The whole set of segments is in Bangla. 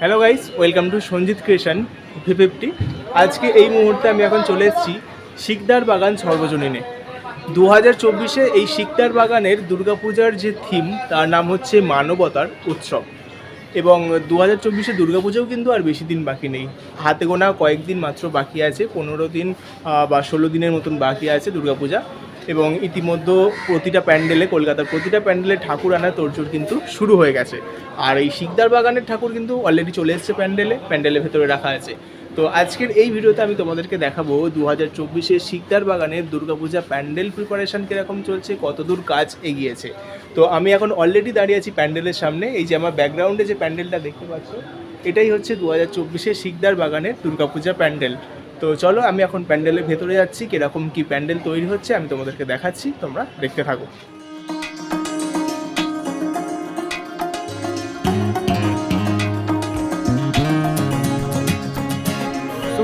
Welcome to Sanjit creation fifty আজকে এই মুহূর্তে আমি এখন চলে এসেছি শিকদার বাগান সর্বজনীনে। দু হাজার চব্বিশে এই শিকদার বাগানের দুর্গাপূজার যে থিম তার নাম হচ্ছে মানবতার উৎসব। এবং দু হাজার চব্বিশে দুর্গাপুজোও কিন্তু আর বেশি দিন বাকি নেই। হাতে গোনা কয়েকদিন মাত্র বাকি আছে, পনেরো দিন বা ষোলো দিনের মতন বাকি আছে দুর্গাপূজা। এবং ইতিমধ্যে প্রতিটা প্যান্ডেলে, কলকাতার প্রতিটা প্যান্ডেলে ঠাকুর আনার তোড়জোড় কিন্তু শুরু হয়ে গেছে। আর এই শিকদার বাগানের ঠাকুর কিন্তু অলরেডি চলে এসেছে প্যান্ডেলে, প্যান্ডেলের ভেতরে রাখা আছে। তো আজকের এই ভিডিওতে আমি তোমাদেরকে দেখাবো দু হাজার চব্বিশে শিকদার বাগানের দুর্গাপূজা প্যান্ডেল প্রিপারেশন কীরকম চলছে, কতদূর কাজ এগিয়েছে। তো আমি এখন অলরেডি দাঁড়িয়ে আছি প্যান্ডেলের সামনে, এই যে আমার ব্যাকগ্রাউন্ডে যে প্যান্ডেলটা দেখতে পাচ্ছ, এটাই হচ্ছে দু হাজার চব্বিশে শিকদার বাগানের দুর্গাপূজা প্যান্ডেল। তো চলো, আমি এখন প্যান্ডেলের ভেতরে যাচ্ছি, কীরকম কি প্যান্ডেল তৈরি হচ্ছে আমি তোমাদেরকে দেখাচ্ছি, তোমরা দেখতে থাকো।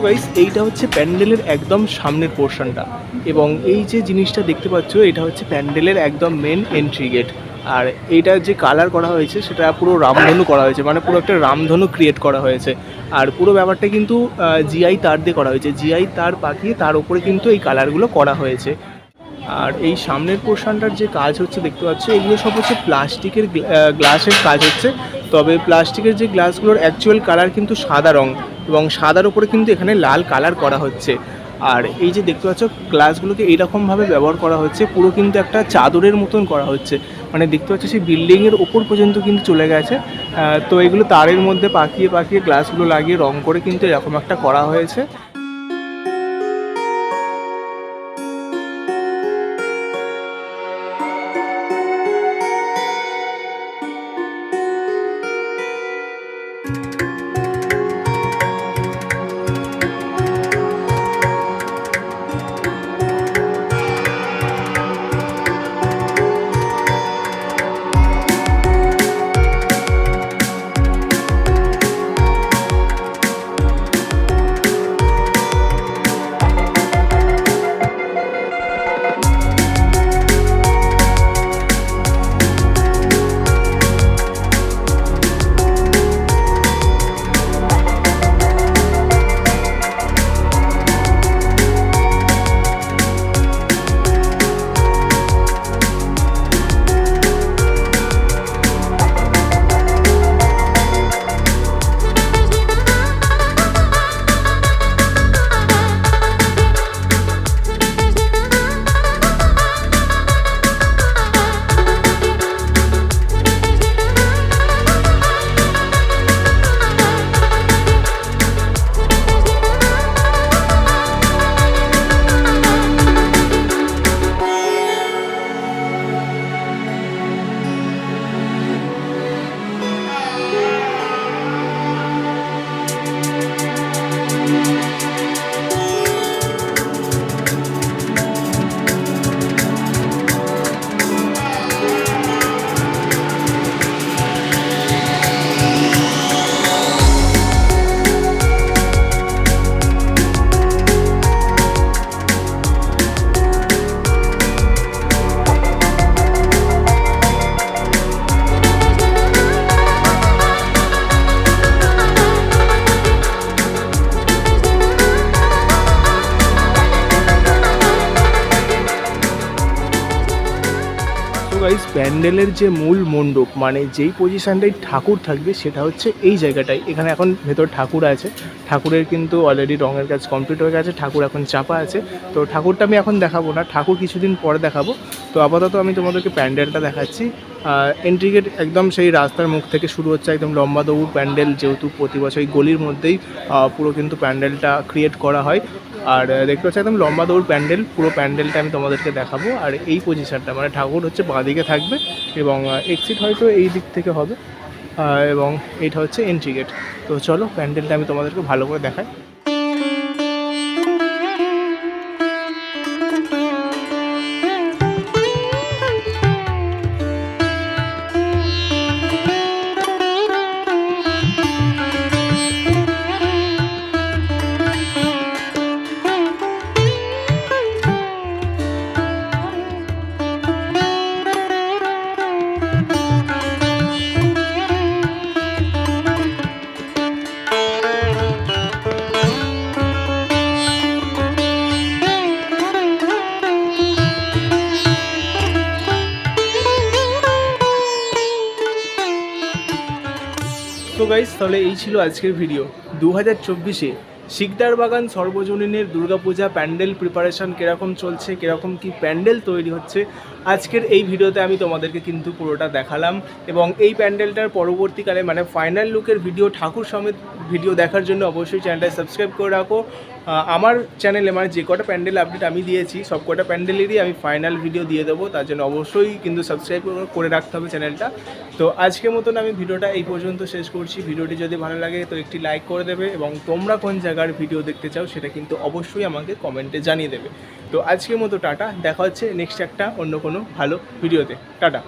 গাইস এইটা হচ্ছে প্যান্ডেলের একদম সামনের পোর্শনটা এবং এই যে জিনিসটা দেখতে পাচ্ছ, এটা হচ্ছে প্যান্ডেলের একদম মেন এন্ট্রি গেট আর এইটার যে কালার করা হয়েছে, সেটা পুরো রামধনু করা হয়েছে মানে পুরো একটা রামধনু ক্রিয়েট করা হয়েছে। আর পুরো ব্যাপারটা কিন্তু জিআই তার দিয়ে করা হয়েছে। জিআই তার পাকিয়ে তার উপরে কিন্তু এই কালারগুলো করা হয়েছে। আর এই সামনের পোর্শনটার যে কাজ হচ্ছে, দেখতে পাচ্ছ, এগুলো সব হচ্ছে প্লাস্টিকের গ্লাসের কাজ হচ্ছে। তবে প্লাস্টিকের যে গ্লাসগুলোর অ্যাকচুয়াল কালার কিন্তু সাদা রং, এবং সাদার উপরে কিন্তু এখানে লাল কালার করা হচ্ছে। আর এই যে দেখতে পাচ্ছ গ্লাসগুলোকে এইরকমভাবে ব্যবহার করা হচ্ছে, পুরো কিন্তু একটা চাদরের মতন করা হচ্ছে। মানে দেখতে পাচ্ছ, সেই বিল্ডিংয়ের ওপর পর্যন্ত কিন্তু চলে গেছে। তো এগুলো তারের মধ্যে পাকিয়ে পাকিয়ে গ্লাসগুলো লাগিয়ে রং করে কিন্তু এরকম একটা করা হয়েছে। তো গাইস প্যান্ডেলের যে মূল মণ্ডপ মানে যেই পজিশনটায় ঠাকুর থাকবে, সেটা হচ্ছে এই জায়গাটায়। এখানে এখন ভেতর ঠাকুর আছে। ঠাকুরের কিন্তু অলরেডি রঙের কাজ কমপ্লিট হয়ে গেছে, ঠাকুর এখন চাপা আছে। তো ঠাকুরটা আমি এখন দেখাবো না, ঠাকুর কিছুদিন পরে দেখাবো। তো আপাতত আমি তোমাদেরকে প্যান্ডেলটা দেখাচ্ছি। এন্ট্রি গেট একদম সেই রাস্তার মুখ থেকে শুরু হচ্ছে একদম লম্বা দৌড়, প্যান্ডেল যেহেতু প্রতি বছর এই গলির মধ্যেই পুরো কিন্তু প্যান্ডেলটা ক্রিয়েট করা হয়। আর দেখতে পাচ্ছি একদম লম্বা দৌড় প্যান্ডেল, পুরো প্যান্ডেলটা আমি তোমাদেরকে দেখাবো। আর এই পজিশানটা মানে ঠাকুর হচ্ছে বাঁ দিকে থাকবে এবং এক্সিট হয়তো এই দিক থেকে হবে এবং এটা হচ্ছে এন্ট্রি গেট তো চলো, প্যান্ডেলটা আমি তোমাদেরকে ভালো করে দেখাই। গাইস তাহলে এই ছিল আজকের ভিডিও দু হাজার চব্বিশে শিকদার বাগান সর্বজনীনের দুর্গাপূজা প্যান্ডেল প্রিপারেশন কীরকম চলছে, কীরকম কি প্যান্ডেল তৈরি হচ্ছে, আজকের এই ভিডিওতে আমি তোমাদেরকে কিন্তু পুরোটা দেখালাম এবং এই প্যান্ডেলটার পরবর্তীকালে মানে ফাইনাল লুকের ভিডিও ঠাকুর সমেত ভিডিও দেখার জন্য অবশ্যই চ্যানেলটা সাবস্ক্রাইব করে রাখো। আমার চ্যানেলে মানে যে কটা প্যান্ডেল আপডেট আমি দিয়েছি, সব কটা প্যান্ডেলেরই আমি ফাইনাল ভিডিও দিয়ে দেবো, তার জন্য অবশ্যই কিন্তু সাবস্ক্রাইব করে রাখতে হবে চ্যানেলটা তো আজকের মতন আমি ভিডিওটা এই পর্যন্ত শেষ করছি। ভিডিওটি যদি ভালো লাগে, তো একটি লাইক করে দেবে এবং তোমরা কোন জায়গার ভিডিও দেখতে চাও, সেটা কিন্তু অবশ্যই আমাকে কমেন্টে জানিয়ে দেবে। তো আজকের মতো টাটা, দেখা হচ্ছে নেক্সট একটা অন্য কোনো ভালো ভিডিওতে টাটা।